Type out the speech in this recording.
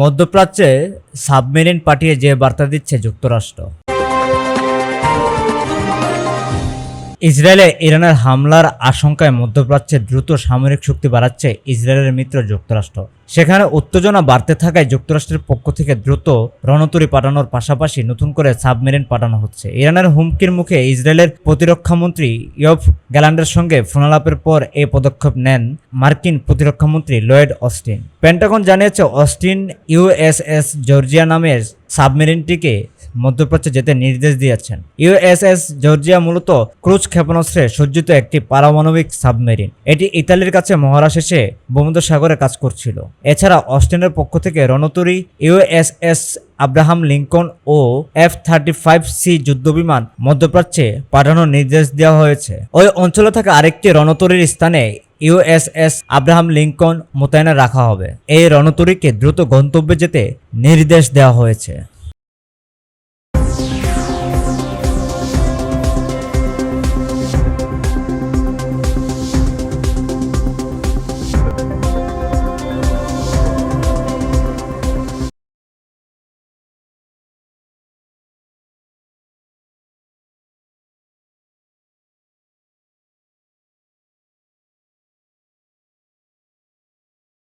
মধ্যপ্রাচ্যে সাবমেরিন পাঠিয়ে যে বার্তা দিচ্ছে যুক্তরাষ্ট্র। ইসরায়েলে ইরানের হামলার আশঙ্কায় মধ্যপ্রাচ্যে দ্রুত সামরিক শক্তি বাড়াচ্ছে ইসরায়েলের মিত্র যুক্তরাষ্ট্র। সেখানে উত্তেজনা বাড়তে থাকায় যুক্তরাষ্ট্রের পক্ষ থেকে দ্রুত রণতরী পাঠানোর পাশাপাশি নতুন করে সাবমেরিন পাঠানো হচ্ছে। ইরানের হুমকির মুখে ইসরায়েলের প্রতিরক্ষামন্ত্রী ইয়ফ গ্যালান্ডের সঙ্গে ফোনালাপের পর এই পদক্ষেপ নেন মার্কিন প্রতিরক্ষামন্ত্রী লয়েড অস্টিন। পেন্টাগন জানিয়েছে, অস্টিন ইউএসএস জর্জিয়া নামের সাবমেরিনটিকে মধ্যপ্রাচ্যে যেতে নির্দেশ দিয়েছেন। ইউএসএস জর্জিয়া মূলত ক্রুজ ক্ষেপণাস্ত্রে সজ্জিত একটি পারমাণবিক সাবমেরিন। এটি ইতালির কাছে মহারা শেষে ভূমধ্যসাগরে কাজ করছিল। এছাড়া অস্টিনের পক্ষ থেকে রণতরী, ইউএসএস, আব্রাহাম লিঙ্কন ও এফ থার্টি ফাইভ সি যুদ্ধবিমান মধ্যপ্রাচ্যে পাঠানোর নির্দেশ দেওয়া হয়েছে। ওই অঞ্চলে থাকা আরেকটি রণতরীর স্থানে ইউএসএস, আব্রাহাম লিঙ্কন মোতায়েন রাখা হবে। এই রণতরীকে দ্রুত গন্তব্যে যেতে নির্দেশ দেওয়া হয়েছে।